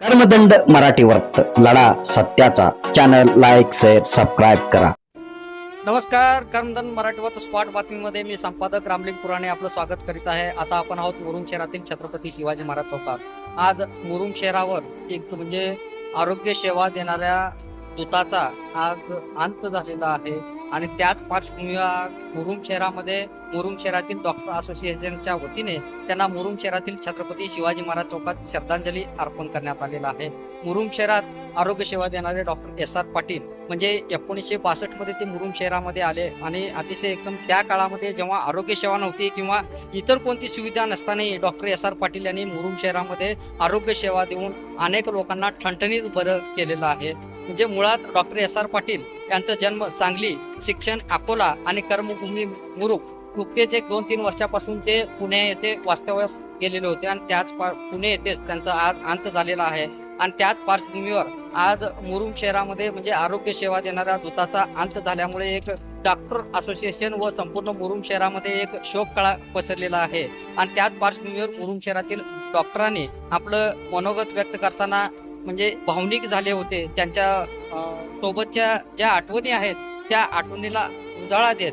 कर्मदंड मराठी वर्त लढा सत्याचा. चॅनल लाईक शेअर सबस्क्राईब करा. नमस्कार. कर्मदंड मराठीवर स्पॉट बातमीमध्ये मी संपादक रामलिंग पुराणे आपलं स्वागत करीत आहे. आता आपण आहोत मुरुम शहरातील छत्रपती शिवाजी महाराज चौकात. आज मुरुम शहरावर एक म्हणजे आरोग्य सेवा देणाऱ्या दूताचा आज अंत झालेला आहे. आणि त्याच पार्श्वभूमीवर मुरुम शहरामध्ये मुरुम शहरातील डॉक्टर असोसिएशनच्या वतीने त्यांना मुरुम शहरातील छत्रपती शिवाजी महाराज चौकात श्रद्धांजली अर्पण करण्यात आलेला आहे. मुरुम शहरात आरोग्य सेवा देणारे डॉक्टर एस आर पाटील म्हणजे एकोणीसशे बासष्टमध्ये ते मुरुम शहरामध्ये आले आणि अतिशय एकदम त्या काळामध्ये जेव्हा आरोग्य सेवा नव्हती किंवा इतर कोणती सुविधा नसतानाही डॉक्टर एस आर पाटील यांनी मुरुम शहरामध्ये आरोग्य सेवा देऊन अनेक लोकांना ठणठणीत बरं केलेलं आहे. म्हणजे मुळात डॉक्टर एस आर पाटील यांचा जन्म सांगली शिक्षण अकोला आणि कर्मभूमी मुरुख नुकतेच एक दोन तीन वर्षापासून ते पुणे येथे वास्तव्यास गेलेले होते आणि त्याच पा- पुणे येथेच त्यांचा आज अंत झालेला आहे. आणि त्याच पार्श्वभूमीवर आज मुरुम शहरामध्ये म्हणजे आरोग्य सेवा देणाऱ्या दूताचा अंत झाल्यामुळे एक डॉक्टर असोसिएशन व संपूर्ण मुरुम शहरामध्ये एक शोक कळा पसरलेला आहे. आणि त्याच पार्श्वभूमीवर मुरुम शहरातील डॉक्टरांनी आपलं मनोगत व्यक्त करताना म्हणजे भावनिक झाले होते. त्यांच्या सोबतच्या ज्या आठवणी आहेत त्या आठवणीला उजाळा देत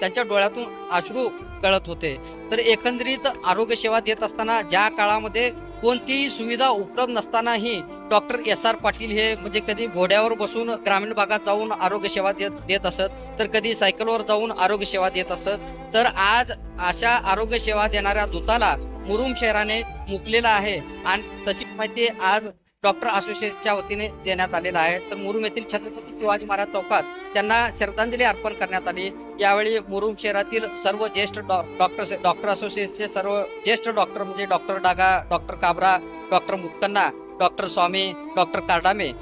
त्यांच्या डोळ्यातून अश्रू गळत होते. तर एकंदरीत आरोग्य सेवा देत असताना ज्या काळामध्ये कोणतीही सुविधा उपलब्ध नसतानाही डॉक्टर एस आर पाटील हे म्हणजे कधी घोड्यावर बसून ग्रामीण भागात जाऊन आरोग्य सेवा देत देत असत तर कधी सायकलवर जाऊन आरोग्य सेवा देत असत. तर आज अशा आरोग्य सेवा देणाऱ्या दूताला मुरुम शहराने मुकलेला आहे. आणि तशी माहिती आज डॉक्टर असोसिएशनच्या वतीने देण्यात आलेला आहे. तर मुरुम येथील छत्रपती शिवाजी महाराज चौकात त्यांना श्रद्धांजली अर्पण करण्यात आली. यावेळी मुरुम शहरातील सर्व ज्येष्ठ डॉ- डॉक्टर डॉक्टर असोसिएशनचे सर्व ज्येष्ठ डॉक्टर म्हणजे doctor Daga doctor Kabra doctor Mutkanna doctor Swami doctor Kardame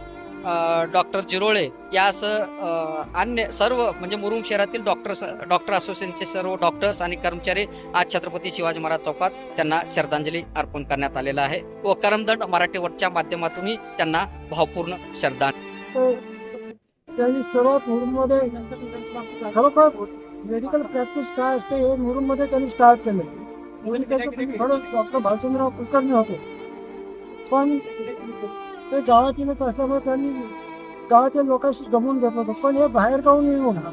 doctor Jirole या असं अन्य सर्व म्हणजे मुरुम शहरातील डॉक्टर्स डॉक्टर असोसिएशनचे सर्व डॉक्टर्स आणि कर्मचारी आज छत्रपती शिवाजी महाराज चौकात त्यांना श्रद्धांजली अर्पण करण्यात आलेला आहे. व करमदंड मराठीवरच्या माध्यमातूनही त्यांना भावपूर्ण श्रद्धा हो. त्यांनी सर्वात मुरुममध्ये खरोखर मेडिकल प्रॅक्टिस काय असते हे मुरुममध्ये त्यांनी स्टार्ट केले. म्हणजे डॉक्टर भालचंद्रराव कुलकर्णी होते. पण ते गावातीलच असल्यामुळे त्यांनी गावातील लोकांशी जमून घेत होतं. पण हे बाहेर गावून होणार?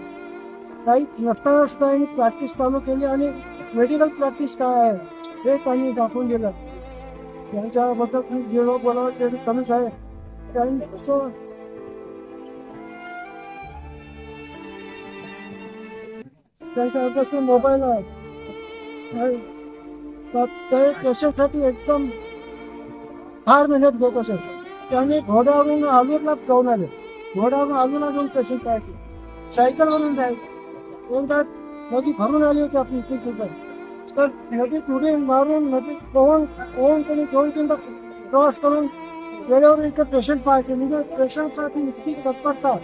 काही नसताना त्यांनी यांनी प्रॅक्टिस चालू केली आणि मेडिकल प्रॅक्टिस काय आहे हे त्यांनी दाखवून दिलं. त्यांच्याबद्दल मी जेवढं बोलावं ते कमीच आहे त्यांचं त्यांच्या मोबाईल आहेत ते पेशंटसाठी एकदम फार मेहनत घेत असत त्यांनी घोड्यावरून आलूरला जाऊन आले घोड्यावरून आलूरला जाऊन पेशंट पाहायचे सायकलवरून जायचे. एकदा नदी भरून आली होती आपली इथून तिथं तर नदीत उडी मारून नदीत पोहून पोहून त्यांनी दोन तीनदा प्रवास करून गेल्यावर इथे पेशंट पाहायचे म्हणजे पेशंटसाठी इतकी तत्परता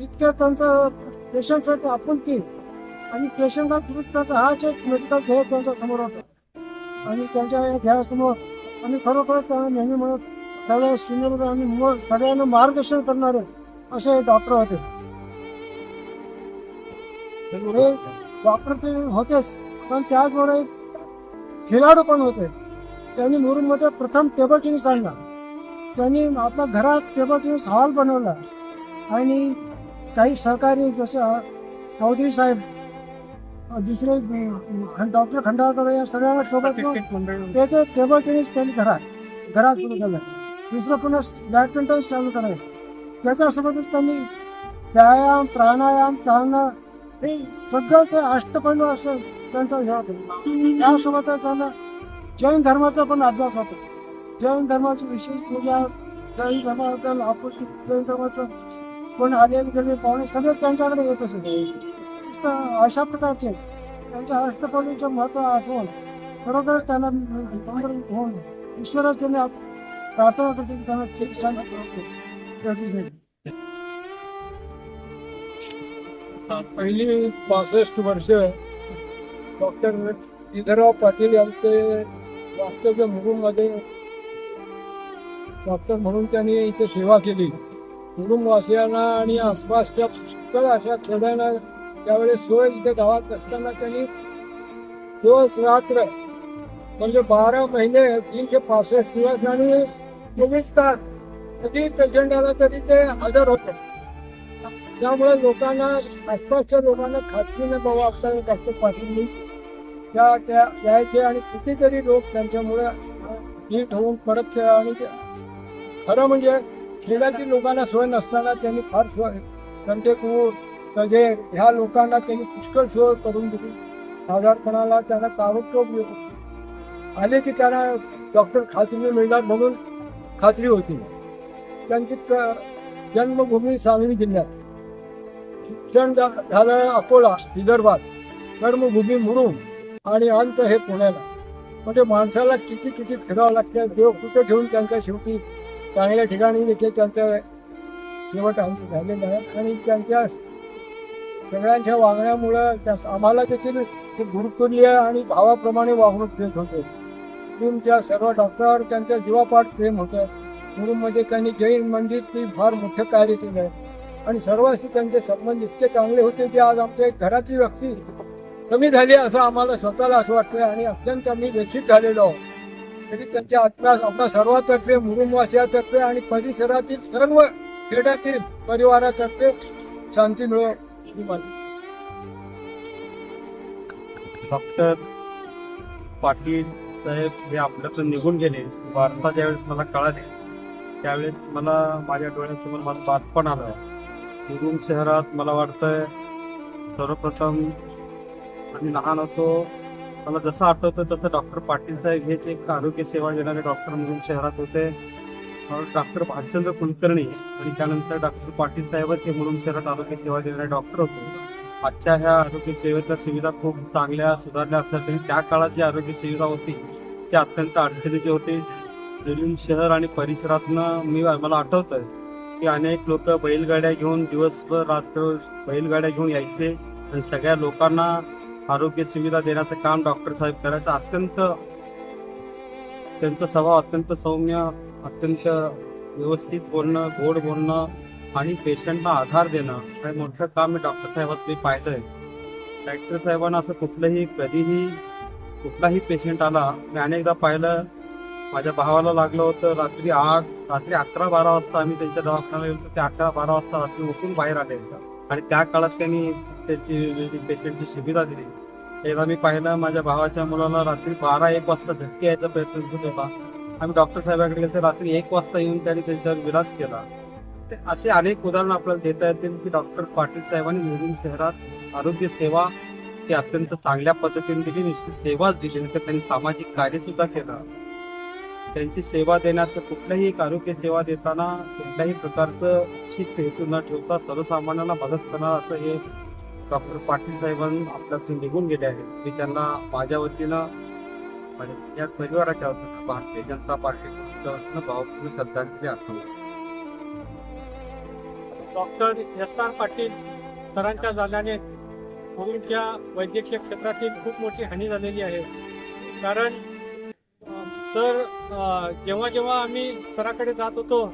इतक्या त्यांचं पेशंटसाठी आपुलकी आणि पेशंटला दुरुस्त करता हाच एक मेडिकल हे त्यांच्यासमोर होता. आणि त्यांच्या घ्यासमोर आणि खरोखर त्यांना नेहमी म्हणत सगळ्या सिनियर आणि मो- सगळ्यांना मार्गदर्शन करणारे असे हे डॉक्टर होते. हे डॉक्टर ते होतेच पण त्याचबरोबर एक खेळाडू पण होते. त्यांनी मुरुममध्ये प्रथम टेबल टेनिस आणला. त्यांनी आपल्या घरात टेबल टेनिस हॉल बनवला. आणि काही सहकारी जसे चौधरी साहेब दुसरे डॉक्टर खंडाळकर या सगळ्यांना सोबत ते ते टेबल टेनिस त्यांनी घरात घरात सुरू केलं. दुसरं पुन्हा बॅडमिंटन चालू करायचं त्याच्यासोबतच त्यांनी व्यायाम प्राणायाम चालणं हे सगळं ते अष्टपैलू असं त्यांचा हे होतं त्यासोबतच त्यांना जैन धर्माचा पण अभ्यास होतो जैन धर्माची विशेष पूजा जैन धर्माबद्दल आपुलकी जैन धर्माचं कोण आलेले गेले पाहुणे सगळे त्यांच्याकडे येत असत तर अशा प्रकारचे त्यांच्या अष्टपैलूचं महत्त्व आठवून खरोखर त्यांना होऊन ईश्वराचे त्यांनी प्रार्थना करते की त्यांना ठीक छान पहिली पासष्ट वर्ष डॉक्टर श्रीधरराव पाटील यांचे वास्तव्य मुरुममध्ये डॉक्टर म्हणून त्यांनी इथे सेवा केली. मुरुमवासियांना आणि आसपासच्या पुष्कळ अशा खेड्यांना त्यावेळेस सोय इथे गावात असताना त्यांनी दिवस रात्र म्हणजे बारा महिने तीनशे पासष्ट दिवस आणि चोवीस तास कधी पेशंट आला तरी ते हजर होते. त्यामुळे लोकांना आसपासच्या लोकांना खात्रीने बाबा आपल्याला डॉक्टर पाटील त्या त्या यायचे आणि कितीतरी लोक त्यांच्यामुळे नीट होऊन परत आणि खरं म्हणजे खेड्यातील लोकांना सोय नसताना त्यांनी फार सोय कंटेकूर तजे ह्या लोकांना त्यांनी पुष्कळ सोय करून दिली. आजारपणाला त्यांना ताबडतोब आले की त्यांना डॉक्टर खात्री मिळणार म्हणून खात्री होती. त्यांची जन्मभूमी सांगली जिल्ह्यात. शिक्षण झालं अकोला विदर्भात कर्मभूमी म्हणून आणि अंत हे पुण्याला. म्हणजे माणसाला किती किती फिरावं लागतं देव कुठे ठेवून त्यांच्या शेवटी चांगल्या ठिकाणी देखील त्यांचा शेवट आमचे झालेले आहेत आणि त्यांच्या सगळ्यांच्या वागण्यामुळं त्या आम्हाला देखील ते गुरुतुल्य आणि भावाप्रमाणे वागणूक देत होते. मुरुमच्या सर्व डॉक्टरांवर त्यांच्या जीवापाठ प्रेम होतं. मुरुममध्ये त्यांनी जैन मंदिरची फार मोठं कार्य केलं. आहे आणि सर्वांशी त्यांचे संबंध इतके चांगले होते की आज आमच्या एक घरातली व्यक्ती कमी झाली असं आम्हाला स्वतःला असं वाटतंय आणि अत्यंत आम्ही व्यथित झालेलो आहोत. तरी त्यांच्या आत्म्यास आपल्या सर्वातर्फे मुरुमवासियातर्फे आणि परिसरातील सर्व खेड्यातील परिवारातर्फे शांती मिळो. डॉक्टर पाटील साहेब हे आपल्यातून निघून गेले. वार्ता ज्यावेळेस मला कळाली त्यावेळेस मला माझ्या डोळ्यासमोर माझं बातपण आलं. निघून शहरात मला वाटतंय सर्वप्रथम आणि लहान असो मला जसं आठवतं तसं डॉक्टर पाटील साहेब हेच एक आरोग्य सेवा देणारे डॉक्टर म्हणून शहरात होते. डॉक्टर भालचंद्र कुलकर्णी आणि त्यानंतर डॉक्टर पाटील साहेबच हे म्हणून शहरात आरोग्य सेवा देणारे डॉक्टर होते. आजच्या ह्या आरोग्य सेवेच्या सुविधा खूप चांगल्या सुधारल्या असल्या तरी त्या काळात जी आरोग्य सुविधा होती ती अत्यंत अडचणीची होती. जरीन शहर आणि परिसरातनं मी मला आठवतंय की अनेक लोक बैलगाड्या घेऊन दिवसभर रात्र बैलगाड्या घेऊन यायचे आणि सगळ्या लोकांना आरोग्य सुविधा देण्याचं काम डॉक्टर साहेब करायचं. अत्यंत त्यांचा स्वभाव अत्यंत सौम्य अत्यंत व्यवस्थित बोलणं गोड बोलणं आणि पेशंटला आधार देणं हे मोठं काम मी डॉक्टर साहेबांचं पाहिलं पाहिलंय डॉक्टर साहेबांना असं कुठलंही कधीही कुठलाही पेशंट आला मी अनेकदा पाहिलं. माझ्या भावाला लागलं होतं रात्री आठ रात्री अकरा बारा वाजता आम्ही त्यांच्या दवाखान्याला गेलो ते अकरा बारा वाजता रात्री उठून बाहेर आले आणि त्या काळात त्यांनी त्याची पेशंटची सुविधा दिली. तेव्हा मी पाहिलं माझ्या भावाच्या मुलाला रात्री बारा एक वाजता झटके यायचा प्रयत्न करत होता. आम्ही डॉक्टर साहेबांकडे गेलो. रात्री एक वाजता येऊन त्यांनी त्यांच्यावर विलास केला. असे अनेक उदाहरणं आपल्याला देता येतील की डॉक्टर पाटील साहेबांनी निवडून शहरात आरोग्य सेवा ही अत्यंत चांगल्या पद्धतीने दिली. नुसती सेवाच दिली नंतर तर त्यांनी सामाजिक कार्य सुद्धा केलं. त्यांची सेवा देण्यात कुठल्याही एक आरोग्य सेवा देताना कुठल्याही प्रकारचं शिस्त हेतू न ठेवता सर्वसामान्यांना मदत करणार असं हे डॉक्टर पाटील साहेबांनी आपल्यातून निघून गेले आहेत. मी त्यांना माझ्या वतीनं माझ्या या परिवाराच्या वतीनं भारतीय जनता पार्टीच्या वतीनं भावपूर्ण श्रद्धांजली अर्पण डॉक्टर एस आर पाटील सरांच्या जाण्याने कोविडच्या वैद्यकीय क्षेत्रातील खूप मोठी हानी झालेली आहे. कारण सर जेव्हा जेव्हा आम्ही सराकडे जात होतो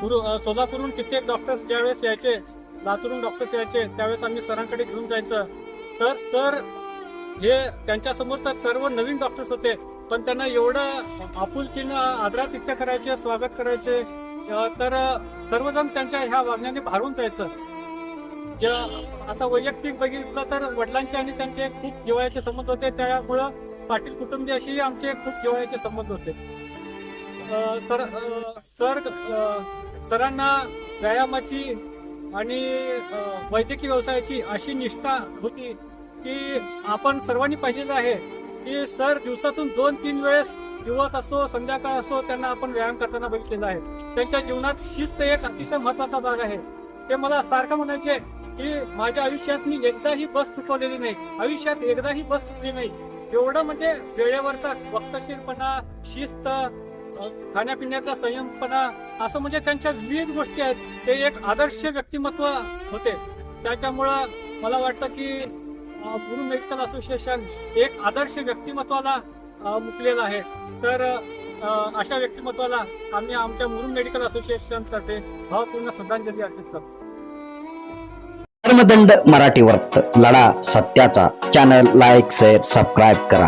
गुरु सोलापूरहून कित्येक डॉक्टर्स ज्यावेळेस यायचे लातूरून डॉक्टर्स यायचे त्यावेळेस आम्ही सरांकडे घेऊन जायचं. तर सर हे त्यांच्यासमोर तर सर्व नवीन डॉक्टर्स होते पण त्यांना एवढं आपुलकीनं आदरातिथ्य करायचे स्वागत करायचे तर सर्वजण त्यांच्या ह्या वागण्याने भारून जायचं. ज्या आता वैयक्तिक बघितलं तर वडिलांचे आणि त्यांचे खूप जिवाळ्याचे संबंध होते. त्यामुळं पाटील कुटुंबियाशी आमचे खूप जिवाळ्याचे संबंध होते. सर सर सरांना व्यायामाची आणि वैद्यकीय व्यवसायाची अशी निष्ठा होती की आपण सर्वांनी पाहिलेलं आहे की सर दिवसातून दोन तीन वेळेस दिवस असो संध्याकाळ असो त्यांना आपण व्यायाम करताना बघितलेला आहे. त्यांच्या जीवनात शिस्त एक अतिशय महत्त्वाचा भाग आहे. ते मला सारखं म्हणायचे की माझ्या आयुष्यात मी एकदाही बस चुकवलेली नाही. आयुष्यात एकदाही बस चुकली नाही. एवढं म्हणजे वेळेवरचा वक्तशीरपणा शिस्त खाण्यापिण्याचा संयमपणा असं म्हणजे त्यांच्या विविध गोष्टी आहेत. ते एक आदर्श व्यक्तिमत्व होते. त्याच्यामुळं मला वाटतं की गुरु मेडिकल असोसिएशन एक आदर्श व्यक्तिमत्वाला मुकलेलं आहे. तर अशा व्यक्तिमत्वाला आम्ही आमच्या मुरुम मेडिकल असोसिएशनतर्फे भावपूर्ण श्रद्धांजली अर्पित करतो. धर्मदंड मराठी वर्त लढा सत्याचा. चॅनल लाईक शेअर सबस्क्राईब करा.